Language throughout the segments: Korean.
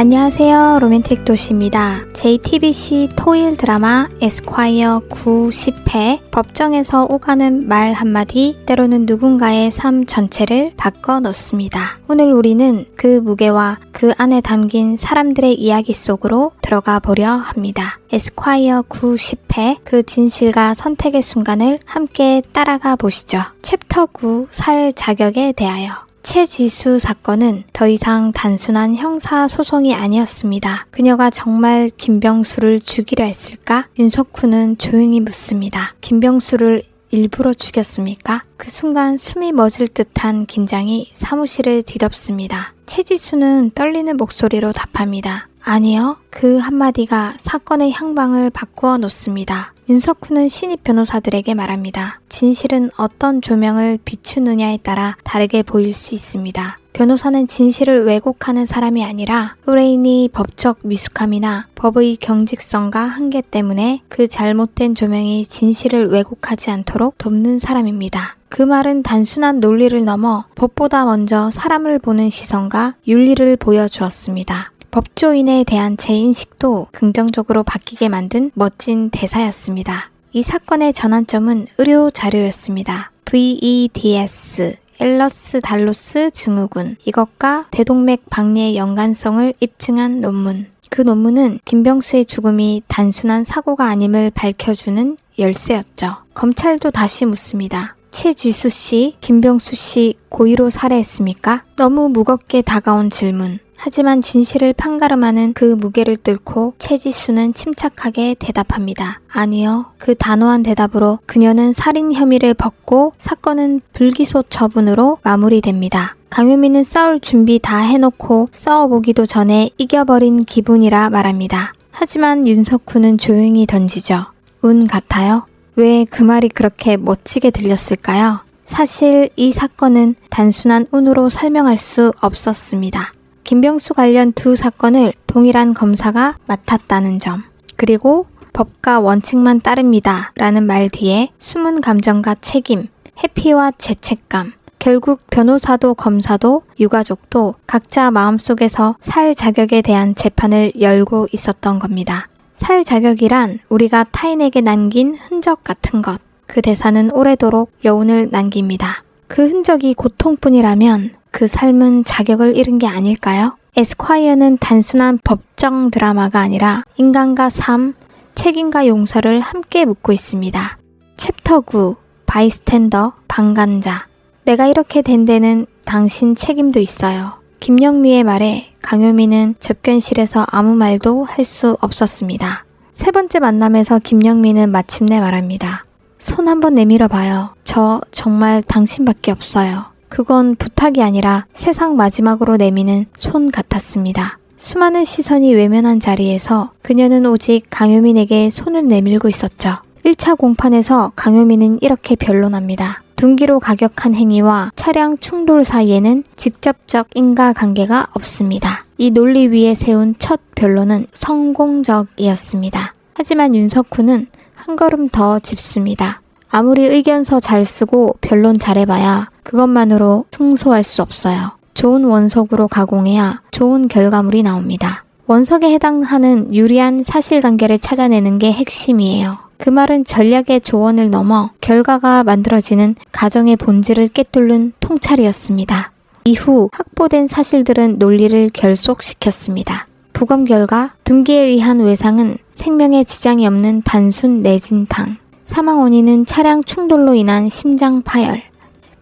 안녕하세요. 로맨틱 도시입니다. JTBC 토일 드라마 에스콰이어 9, 10회 법정에서 오가는 말 한마디 때로는 누군가의 삶 전체를 바꿔 놓습니다. 오늘 우리는 그 무게와 그 안에 담긴 사람들의 이야기 속으로 들어가 보려 합니다. 에스콰이어 9, 10회 그 진실과 선택의 순간을 함께 따라가 보시죠. 챕터 9 살 자격에 대하여 최지수 사건은 더 이상 단순한 형사 소송이 아니었습니다. 그녀가 정말 김병수를 죽이려 했을까? 윤석훈은 조용히 묻습니다. 김병수를 일부러 죽였습니까? 그 순간 숨이 멎을 듯한 긴장이 사무실을 뒤덮습니다. 최지수는 떨리는 목소리로 답합니다. 아니요. 그 한마디가 사건의 향방을 바꾸어 놓습니다. 윤석훈은 신입 변호사들에게 말합니다. 진실은 어떤 조명을 비추느냐에 따라 다르게 보일 수 있습니다. 변호사는 진실을 왜곡하는 사람이 아니라 의뢰인이 법적 미숙함이나 법의 경직성과 한계 때문에 그 잘못된 조명이 진실을 왜곡하지 않도록 돕는 사람입니다. 그 말은 단순한 논리를 넘어 법보다 먼저 사람을 보는 시선과 윤리를 보여주었습니다. 법조인에 대한 제 인식도 긍정적으로 바뀌게 만든 멋진 대사였습니다. 이 사건의 전환점은 의료 자료였습니다. VEDS 엘러스 달로스 증후군 이것과 대동맥 박리의 연관성을 입증한 논문. 그 논문은 김병수의 죽음이 단순한 사고가 아님을 밝혀주는 열쇠였죠. 검찰도 다시 묻습니다. 최지수 씨, 김병수 씨 고의로 살해했습니까? 너무 무겁게 다가온 질문. 하지만 진실을 판가름하는 그 무게를 뚫고 최지수는 침착하게 대답합니다. 아니요. 그 단호한 대답으로 그녀는 살인 혐의를 벗고 사건은 불기소 처분으로 마무리됩니다. 강유미는 싸울 준비 다 해놓고 싸워보기도 전에 이겨버린 기분이라 말합니다. 하지만 윤석훈은 조용히 던지죠. 운 같아요? 왜 그 말이 그렇게 멋지게 들렸을까요? 사실 이 사건은 단순한 운으로 설명할 수 없었습니다. 김병수 관련 두 사건을 동일한 검사가 맡았다는 점, 그리고 법과 원칙만 따릅니다. 라는 말 뒤에 숨은 감정과 책임, 해피와 죄책감, 결국 변호사도 검사도 유가족도 각자 마음속에서 살 자격에 대한 재판을 열고 있었던 겁니다. 살 자격이란 우리가 타인에게 남긴 흔적 같은 것. 그 대사는 오래도록 여운을 남깁니다. 그 흔적이 고통뿐이라면 그 삶은 자격을 잃은 게 아닐까요? 에스콰이어는 단순한 법정 드라마가 아니라 인간과 삶, 책임과 용서를 함께 묻고 있습니다. 챕터 9 바이스텐더 방관자 내가 이렇게 된 데는 당신 책임도 있어요. 김영미의 말에 강효미는 접견실에서 아무 말도 할 수 없었습니다. 세 번째 만남에서 김영미는 마침내 말합니다. 손 한번 내밀어 봐요. 저 정말 당신밖에 없어요. 그건 부탁이 아니라 세상 마지막으로 내미는 손 같았습니다. 수많은 시선이 외면한 자리에서 그녀는 오직 강효민에게 손을 내밀고 있었죠. 1차 공판에서 강효민은 이렇게 변론합니다. 둔기로 가격한 행위와 차량 충돌 사이에는 직접적 인과관계가 없습니다. 이 논리 위에 세운 첫 변론은 성공적이었습니다. 하지만 윤석훈은 한 걸음 더 짚습니다. 아무리 의견서 잘 쓰고 변론 잘해봐야 그것만으로 승소할 수 없어요. 좋은 원석으로 가공해야 좋은 결과물이 나옵니다. 원석에 해당하는 유리한 사실관계를 찾아내는 게 핵심이에요. 그 말은 전략의 조언을 넘어 결과가 만들어지는 가정의 본질을 꿰뚫는 통찰이었습니다. 이후 확보된 사실들은 논리를 결속시켰습니다. 부검 결과 둔기에 의한 외상은 생명에 지장이 없는 단순 내진탕, 사망 원인은 차량 충돌로 인한 심장 파열,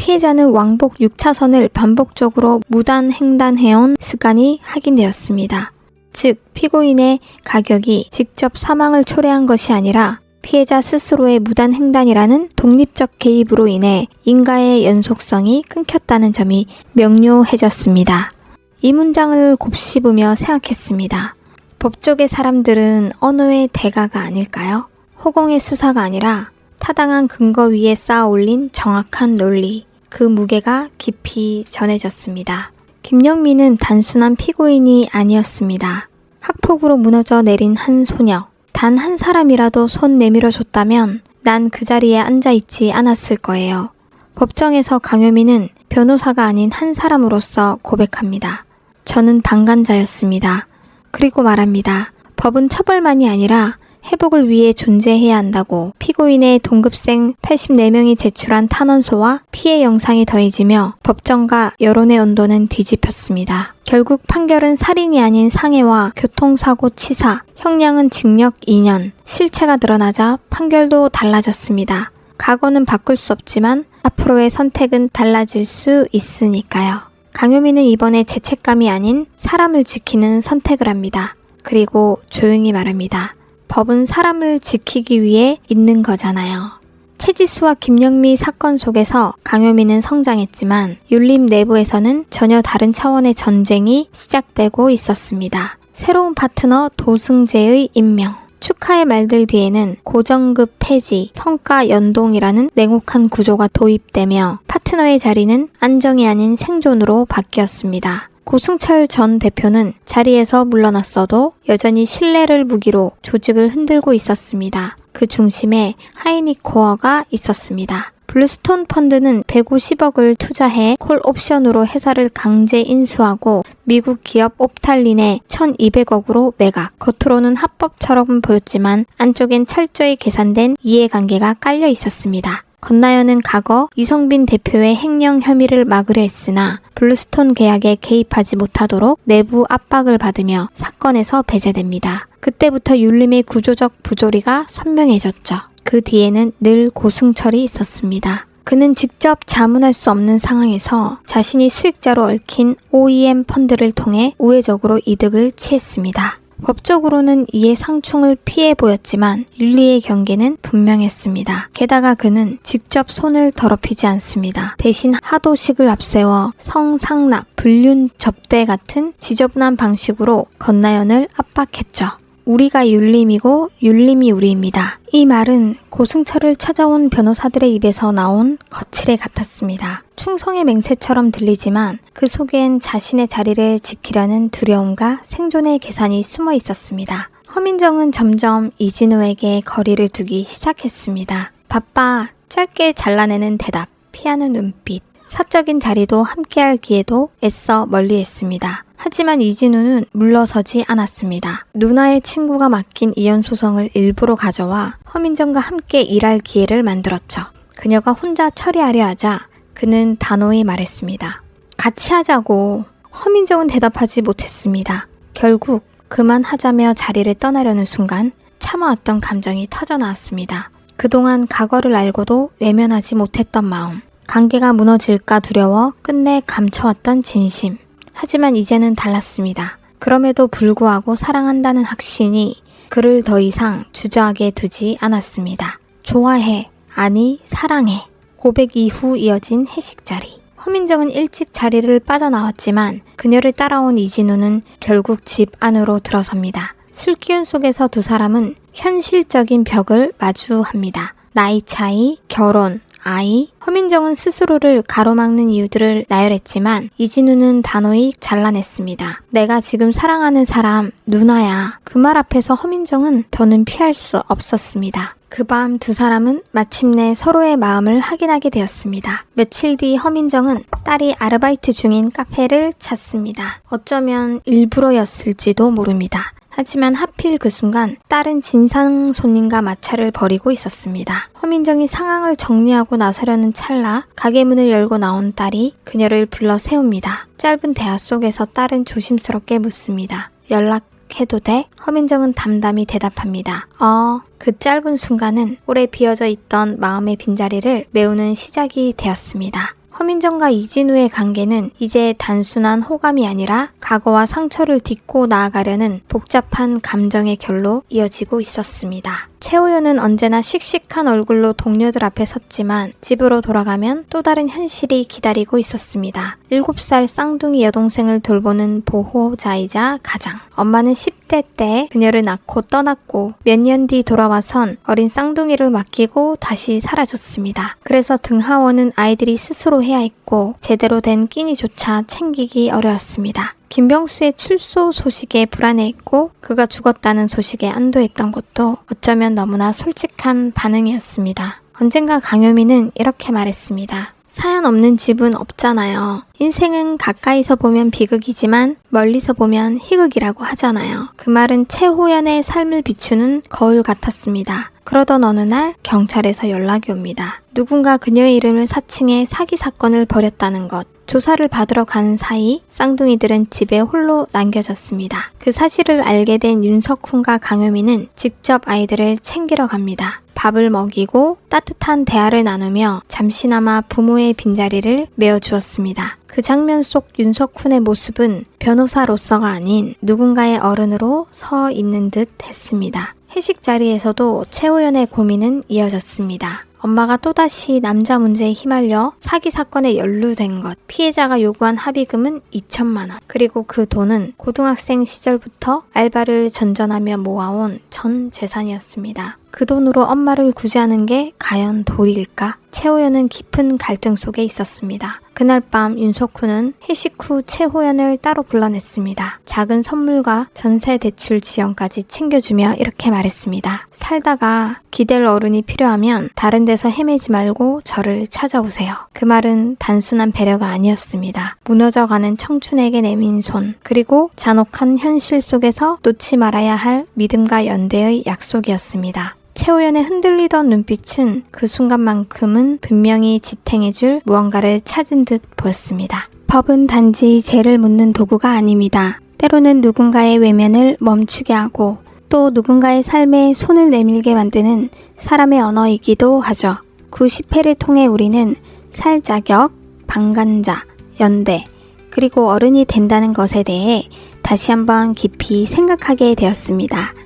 피해자는 왕복 6차선을 반복적으로 무단 횡단해온 습관이 확인되었습니다. 즉, 피고인의 가격이 직접 사망을 초래한 것이 아니라 피해자 스스로의 무단 횡단이라는 독립적 개입으로 인해 인가의 연속성이 끊겼다는 점이 명료해졌습니다. 이 문장을 곱씹으며 생각했습니다. 법조계 사람들은 언어의 대가가 아닐까요? 호공의 수사가 아니라 타당한 근거 위에 쌓아 올린 정확한 논리, 그 무게가 깊이 전해졌습니다. 김영민은 단순한 피고인이 아니었습니다. 학폭으로 무너져 내린 한 소녀, 단 한 사람이라도 손 내밀어 줬다면 난 그 자리에 앉아 있지 않았을 거예요. 법정에서 강효민은 변호사가 아닌 한 사람으로서 고백합니다. 저는 방관자였습니다. 그리고 말합니다. 법은 처벌만이 아니라 회복을 위해 존재해야 한다고 피고인의 동급생 84명이 제출한 탄원서와 피해 영상이 더해지며 법정과 여론의 온도는 뒤집혔습니다. 결국 판결은 살인이 아닌 상해와 교통사고 치사, 형량은 징역 2년, 실체가 드러나자 판결도 달라졌습니다. 과거는 바꿀 수 없지만 앞으로의 선택은 달라질 수 있으니까요. 강효민은 이번에 죄책감이 아닌 사람을 지키는 선택을 합니다. 그리고 조용히 말합니다. 법은 사람을 지키기 위해 있는 거잖아요. 최지수와 김영미 사건 속에서 강효민은 성장했지만 윤림 내부에서는 전혀 다른 차원의 전쟁이 시작되고 있었습니다. 새로운 파트너 도승재의 임명. 축하의 말들 뒤에는 고정급 폐지, 성과 연동이라는 냉혹한 구조가 도입되며 파트너의 자리는 안정이 아닌 생존으로 바뀌었습니다. 고승철 전 대표는 자리에서 물러났어도 여전히 신뢰를 무기로 조직을 흔들고 있었습니다. 그 중심에 하이니코어가 있었습니다. 블루스톤 펀드는 150억을 투자해 콜 옵션으로 회사를 강제 인수하고 미국 기업 옵탈린에 1200억으로 매각. 겉으로는 합법처럼 보였지만 안쪽엔 철저히 계산된 이해관계가 깔려 있었습니다. 건나연은 과거 이성빈 대표의 횡령 혐의를 막으려 했으나 블루스톤 계약에 개입하지 못하도록 내부 압박을 받으며 사건에서 배제됩니다. 그때부터 율림의 구조적 부조리가 선명해졌죠. 그 뒤에는 늘 고승철이 있었습니다. 그는 직접 자문할 수 없는 상황에서 자신이 수익자로 얽힌 OEM 펀드를 통해 우회적으로 이득을 취했습니다. 법적으로는 이에 상충을 피해 보였지만 윤리의 경계는 분명했습니다. 게다가 그는 직접 손을 더럽히지 않습니다. 대신 하도식을 앞세워 성상납, 불륜 접대 같은 지저분한 방식으로 건나연을 압박했죠. 우리가 율림이고 율림이 우리입니다. 이 말은 고승철을 찾아온 변호사들의 입에서 나온 거칠애 같았습니다. 충성의 맹세처럼 들리지만 그 속엔 자신의 자리를 지키려는 두려움과 생존의 계산이 숨어 있었습니다. 허민정은 점점 이진우에게 거리를 두기 시작했습니다. 바빠 짧게 잘라내는 대답, 피하는 눈빛, 사적인 자리도 함께할 기회도 애써 멀리했습니다. 하지만 이진우는 물러서지 않았습니다. 누나의 친구가 맡긴 이혼 소송을 일부러 가져와 허민정과 함께 일할 기회를 만들었죠. 그녀가 혼자 처리하려 하자 그는 단호히 말했습니다. 같이 하자고. 허민정은 대답하지 못했습니다. 결국 그만하자며 자리를 떠나려는 순간 참아왔던 감정이 터져 나왔습니다. 그동안 과거를 알고도 외면하지 못했던 마음, 관계가 무너질까 두려워 끝내 감춰왔던 진심. 하지만 이제는 달랐습니다. 그럼에도 불구하고 사랑한다는 확신이 그를 더 이상 주저하게 두지 않았습니다. 좋아해, 아니, 사랑해. 고백 이후 이어진 회식 자리. 허민정은 일찍 자리를 빠져나왔지만 그녀를 따라온 이진우는 결국 집 안으로 들어섭니다. 술 기운 속에서 두 사람은 현실적인 벽을 마주합니다. 나이 차이, 결혼, 아이, 허민정은 스스로를 가로막는 이유들을 나열했지만 이진우는 단호히 잘라냈습니다. 내가 지금 사랑하는 사람 누나야. 그 말 앞에서 허민정은 더는 피할 수 없었습니다. 그 밤 두 사람은 마침내 서로의 마음을 확인하게 되었습니다. 며칠 뒤 허민정은 딸이 아르바이트 중인 카페를 찾습니다. 어쩌면 일부러였을지도 모릅니다. 하지만 하필 그 순간 딸은 진상 손님과 마찰을 벌이고 있었습니다. 허민정이 상황을 정리하고 나서려는 찰나 가게 문을 열고 나온 딸이 그녀를 불러 세웁니다. 짧은 대화 속에서 딸은 조심스럽게 묻습니다. 연락 해도 돼? 허민정은 담담히 대답합니다. 어, 그 짧은 순간은 오래 비어져 있던 마음의 빈자리를 메우는 시작이 되었습니다. 허민정과 이진우의 관계는 이제 단순한 호감이 아니라 과거와 상처를 딛고 나아가려는 복잡한 감정의 결로 이어지고 있었습니다. 최호연은 언제나 씩씩한 얼굴로 동료들 앞에 섰지만 집으로 돌아가면 또 다른 현실이 기다리고 있었습니다. 7살 쌍둥이 여동생을 돌보는 보호자이자 가장. 엄마는 10대 때 그녀를 낳고 떠났고 몇 년 뒤 돌아와선 어린 쌍둥이를 맡기고 다시 사라졌습니다. 그래서 등하원은 아이들이 스스로 해야 했고 제대로 된 끼니조차 챙기기 어려웠습니다. 김병수의 출소 소식에 불안해했고 그가 죽었다는 소식에 안도했던 것도 어쩌면 너무나 솔직한 반응이었습니다. 언젠가 강효민은 이렇게 말했습니다. 사연 없는 집은 없잖아요. 인생은 가까이서 보면 비극이지만 멀리서 보면 희극이라고 하잖아요. 그 말은 최호연의 삶을 비추는 거울 같았습니다. 그러던 어느 날 경찰에서 연락이 옵니다. 누군가 그녀의 이름을 사칭해 사기 사건을 벌였다는 것. 조사를 받으러 간 사이 쌍둥이들은 집에 홀로 남겨졌습니다. 그 사실을 알게 된 윤석훈과 강효민은 직접 아이들을 챙기러 갑니다. 밥을 먹이고 따뜻한 대화를 나누며 잠시나마 부모의 빈자리를 메워주었습니다. 그 장면 속 윤석훈의 모습은 변호사로서가 아닌 누군가의 어른으로 서 있는 듯 했습니다. 회식 자리에서도 최호연의 고민은 이어졌습니다. 엄마가 또다시 남자 문제에 휘말려 사기 사건에 연루된 것. 피해자가 요구한 합의금은 2천만 원. 그리고 그 돈은 고등학생 시절부터 알바를 전전하며 모아온 전 재산이었습니다. 그 돈으로 엄마를 구제하는 게 과연 도리일까? 최호연은 깊은 갈등 속에 있었습니다. 그날 밤 윤석훈은 회식 후 최호연을 따로 불러냈습니다. 작은 선물과 전세 대출 지원까지 챙겨주며 이렇게 말했습니다. 살다가 기댈 어른이 필요하면 다른 데서 헤매지 말고 저를 찾아오세요. 그 말은 단순한 배려가 아니었습니다. 무너져가는 청춘에게 내민 손, 그리고 잔혹한 현실 속에서 놓지 말아야 할 믿음과 연대의 약속이었습니다. 최호연의 흔들리던 눈빛은 그 순간만큼은 분명히 지탱해줄 무언가를 찾은 듯 보였습니다. 법은 단지 죄를 묻는 도구가 아닙니다. 때로는 누군가의 외면을 멈추게 하고 또 누군가의 삶에 손을 내밀게 만드는 사람의 언어이기도 하죠. 그 10회를 통해 우리는 살 자격, 방관자, 연대, 그리고 어른이 된다는 것에 대해 다시 한번 깊이 생각하게 되었습니다.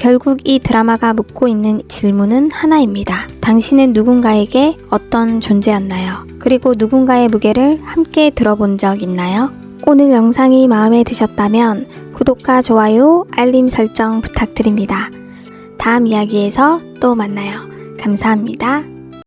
결국 이 드라마가 묻고 있는 질문은 하나입니다. 당신은 누군가에게 어떤 존재였나요? 그리고 누군가의 무게를 함께 들어본 적 있나요? 오늘 영상이 마음에 드셨다면 구독과 좋아요, 알림 설정 부탁드립니다. 다음 이야기에서 또 만나요. 감사합니다.